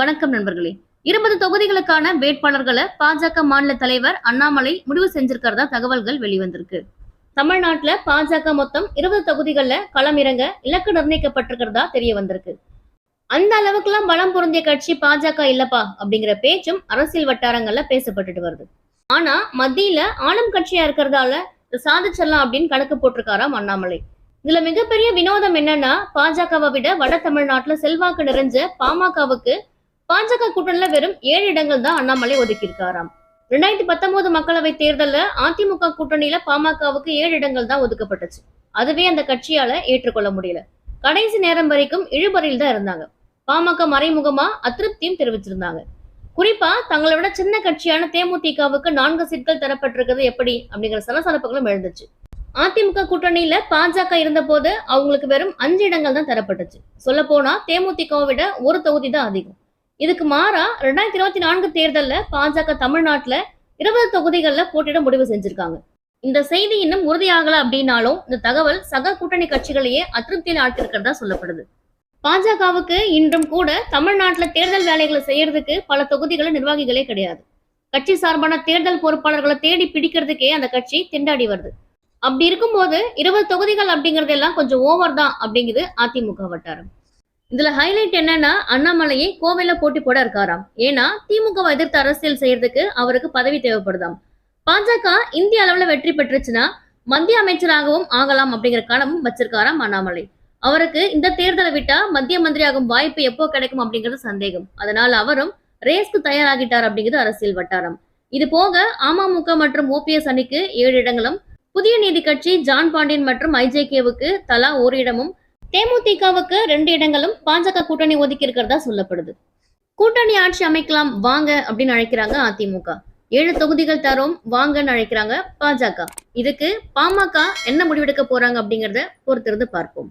வணக்கம் நண்பர்களே. இருபது தொகுதிகளுக்கான வேட்பாளர்களை பாஜக மாநில தலைவர் அண்ணாமலை முடிவு செஞ்சிருக்கிறதா தகவல்கள் வெளிவந்திருக்கு. தமிழ்நாட்டுல பாஜக மொத்தம் இருபது தொகுதிகள்ல இறங்க இலக்கு நிர்ணயிக்கப்பட்டிருக்கிறதா தெரிய வந்திருக்கு அந்த அளவுக்குலாம் பலம் பொருந்திய கட்சி பாஜக இல்லப்பா அப்படிங்கிற பேச்சும் அரசியல் வட்டாரங்கள்ல பேசப்பட்டுட்டு வருது. ஆனா மத்தியில ஆளும் கட்சியா இருக்கிறதால சாதிச்சிடலாம் அப்படின்னு கணக்கு போட்டிருக்காராம் அண்ணாமலை. இதுல மிகப்பெரிய வினோதம் என்னன்னா பாஜகவை விட வட தமிழ்நாட்டுல செல்வாக்கு நிறைஞ்ச பாமகவுக்கு பாஜக கூட்டணியில வெறும் ஏழு இடங்கள் தான் அண்ணாமலை ஒதுக்கியிருக்காராம். ரெண்டாயிரத்தி பத்தொன்பது மக்களவை தேர்தல்ல அதிமுக கூட்டணியில பாமகவுக்கு ஏழு இடங்கள் தான் ஒதுக்கப்பட்டுச்சு. அதுவே அந்த கட்சியால ஏற்றுக்கொள்ள முடியல. கடைசி நேரம் வரைக்கும் இழுபறியில் தான் இருந்தாங்க. பாமக மறைமுகமா அதிருப்தியும் தெரிவிச்சிருந்தாங்க. குறிப்பா தங்களை விட சின்ன கட்சியான தேமுதிகவுக்கு நான்கு சீட்கள் தரப்பட்டிருக்கிறது எப்படி அப்படிங்கிற சலசலப்புகளும் எழுந்துச்சு. அதிமுக கூட்டணியில பாஜக இருந்தபோது அவங்களுக்கு வெறும் அஞ்சு இடங்கள் தான் தரப்பட்டுச்சு. சொல்ல போனா தேமுதிகவை விட ஒரு தொகுதி தான் அதிகம். இதுக்கு மாறா ரெண்டாயிரத்தி இருபத்தி நான்கு தேர்தலில் பாஜக தமிழ்நாட்டுல இருபது தொகுதிகள்ல போட்டியிட முடிவு செஞ்சிருக்காங்க. இந்த செய்தி இன்னும் உறுதியாகல அப்படின்னாலும் இந்த தகவல் சக கூட்டணி கட்சிகளையே அதிருப்தியில் ஆட்டிருக்கிறதா சொல்லப்படுது. பாஜகவுக்கு இன்றும் கூட தமிழ்நாட்டுல தேர்தல் வேலைகளை செய்யறதுக்கு பல தொகுதிகளை நிர்வாகிகளே கிடையாது. கட்சி சார்பான தேர்தல் பொறுப்பாளர்களை தேடி பிடிக்கிறதுக்கே அந்த கட்சி திண்டாடி வருது. அப்படி இருக்கும்போது இருபது தொகுதிகள் அப்படிங்கறதெல்லாம் கொஞ்சம் ஓவர் தான் அப்படிங்குது அதிமுக வட்டாரம். இதுல ஹைலைட் என்னன்னா அண்ணாமலையை கோவையில போட்டி போட இருக்காராம். ஏன்னா திமுகவை எதிர்த்து அரசியல் செய்யறதுக்கு அவருக்கு பதவி தேவைப்படுதாம். பாஜக இந்திய அளவுல வெற்றி பெற்றுச்சுன்னா மத்திய அமைச்சராகவும் ஆகலாம் அப்படிங்கிற கனவும் வச்சிருக்காராம் அண்ணாமலை. அவருக்கு இந்த தேர்தலை விட்டா மத்திய மந்திரியாகும் வாய்ப்பு எப்போ கிடைக்கும் அப்படிங்கிறது சந்தேகம். அதனால அவரும் ரேஸ்க்கு தயாராகிட்டார் அப்படிங்கிறது அரசியல் வட்டாரம். இது போக அமமுக மற்றும் ஓபிஎஸ் அணிக்கு ஏழு இடங்களும் புதிய நீதி கட்சி ஜான் பாண்டியன் மற்றும் ஐஜேகேவுக்கு தலா ஒரு இடமும் தேமுதிகவுக்கு ரெண்டு இடங்களும் பாஜக கூட்டணி ஒதுக்கி இருக்கிறதா சொல்லப்படுது. கூட்டணி ஆட்சி அமைக்கலாம் வாங்க அப்படின்னு அழைக்கிறாங்க அதிமுக. ஏழு தொகுதிகள் தரும் வாங்கன்னு அழைக்கிறாங்க பாஜக. இதுக்கு பாமக என்ன முடிவெடுக்க போறாங்க அப்படிங்கறத பொறுத்திருந்து பார்ப்போம்.